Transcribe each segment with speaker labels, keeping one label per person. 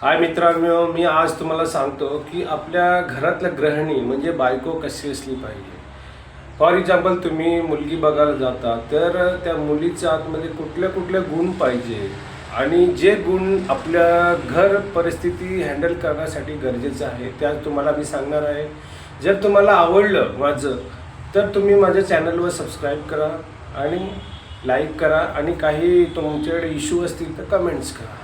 Speaker 1: हाय मित्रांनो मी आज तुम्हाला सांगतो की आपल्या घरातल्या गृहिणी म्हणजे बायको कशी असली पाहिजे. फॉर एक्झाम्पल तुम्ही मुलगी बघायला जाता तर त्या मुलीच्या आतमध्ये कुठल्या कुठल्या गुण पाहिजे आणि जे गुण आपल्या घर परिस्थिती हँडल करण्यासाठी गरजेचं आहे त्या तुम्हाला मी सांगणार आहे. जर तुम्हाला आवडलं माझं तर तुम्ही माझ्या चॅनलवर सबस्क्राईब करा आणि लाईक करा आणि काही तुमच्याकडे इश्यू असतील तर कमेंट्स करा.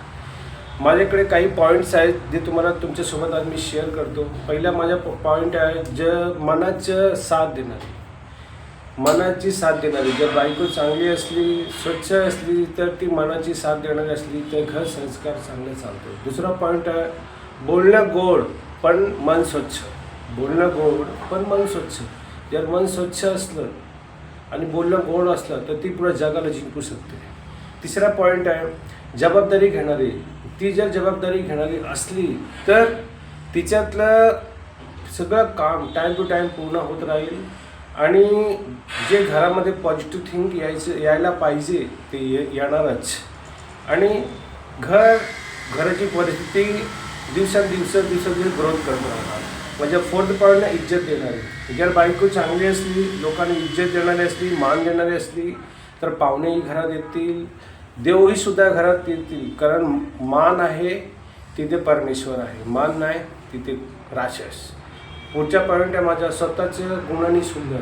Speaker 1: माझ्याकडे काही पॉईंट्स आहेत जे तुम्हाला तुमच्यासोबत आज मी शेअर करतो. पहिला माझा पॉईंट आहे ज मनाचं साथ देणारी. मनाची साथ देणारी. जर बायको चांगली असली स्वच्छ असली तर ती मनाची साथ देणारी असली तर घर संस्कार चांगले चालतो. दुसरा पॉईंट आहे बोलणं गोड पण मन स्वच्छ. बोलणं गोड पण मन स्वच्छ. जर मन स्वच्छ असलं आणि बोलणं गोड असलं तर ती पुढे जगाला जिंकू शकते. तिसरा पॉईंट आहे जबाबदारी घेणारी. ती जर जबाबदारी घेणारी असली तर तिच्यातलं सगळं काम टाईम टू टाईम पूर्ण होत राहील. आणि जे घरामध्ये पॉझिटिव्ह थिंक यायचं यायला पाहिजे ते ये येणारच. आणि घर घराची परिस्थिती दिवसांदिवस दिवसांदिवस ग्रोथ करत राहणार म्हणजे फोर्थ पॉईंटला इज्जत देणारी. जर बायको चांगली असली लोकांनी इज्जत देणारी असली मान देणारी असली तर पाहुणेही घरात येतील. देवही सुद्धा घरात येतील कारण मान आहे तिथे परमेश्वर आहे. मान नाही तिथे राक्षस. पुढच्या पॉईंट आहे माझ्या स्वतःच्या गुणांनी सुंदर.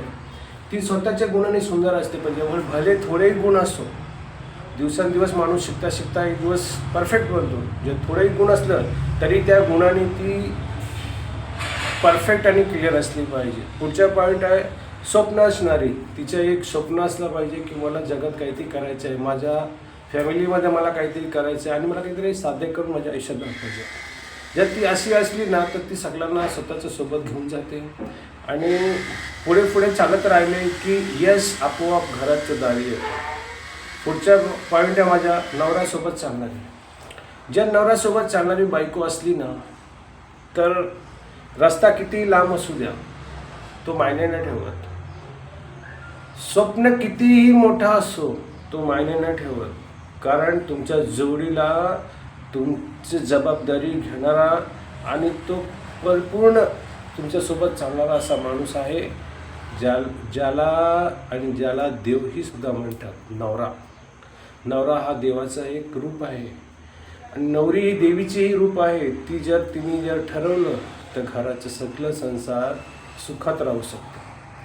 Speaker 1: ती स्वतःच्या गुणांनी सुंदर असते पण जेव्हा भले थोडेही गुण असो दिवसेंदिवस माणूस शिकता शिकता एक दिवस परफेक्ट बनतो. जे थोडंही गुण असलं तरी त्या गुणाने ती परफेक्ट आणि क्लिअर असली पाहिजे. पुढच्या पॉईंट आहे स्वप्न असणारी तिचं एक स्वप्न असलं पाहिजे की मला जगात काहीतरी करायचं आहे माझ्या फॅमिलीमध्ये मला काहीतरी करायचं आहे आणि मला काहीतरी साध्य करून माझ्या आयुष्यात दाखवायचं जर ती अशी असली ना तर ती सगळ्यांना स्वतःच्या सोबत घेऊन जाते. आणि पुढे पुढे चालत राहिले की यश आपोआप घराचं दारी येतो. पुढच्या पॉईंट आहे माझ्या नवऱ्यासोबत चालणारी. जर नवऱ्यासोबत चालणारी बायको असली ना तर रस्ता किती लांब असू द्या तो मायने नाही ठेवत. स्वप्न कितीही मोठा असो तो मायने नाही ठेवत. कारण तुमच्या जोडीला तुमची जबाबदारी घेणारा आणि तो परिपूर्ण तुमच्यासोबत चालणारा असा माणूस आहे ज्या ज्याला आणि ज्याला देवही सुद्धा म्हणतात नवरा. नवरा हा देवाचा एक रूप आहे. आणि नवरी ही देवीचेही रूप आहे. ती जर तिने जर ठरवलं तर घराचं सगळं संसार सुखात राहू शकतो.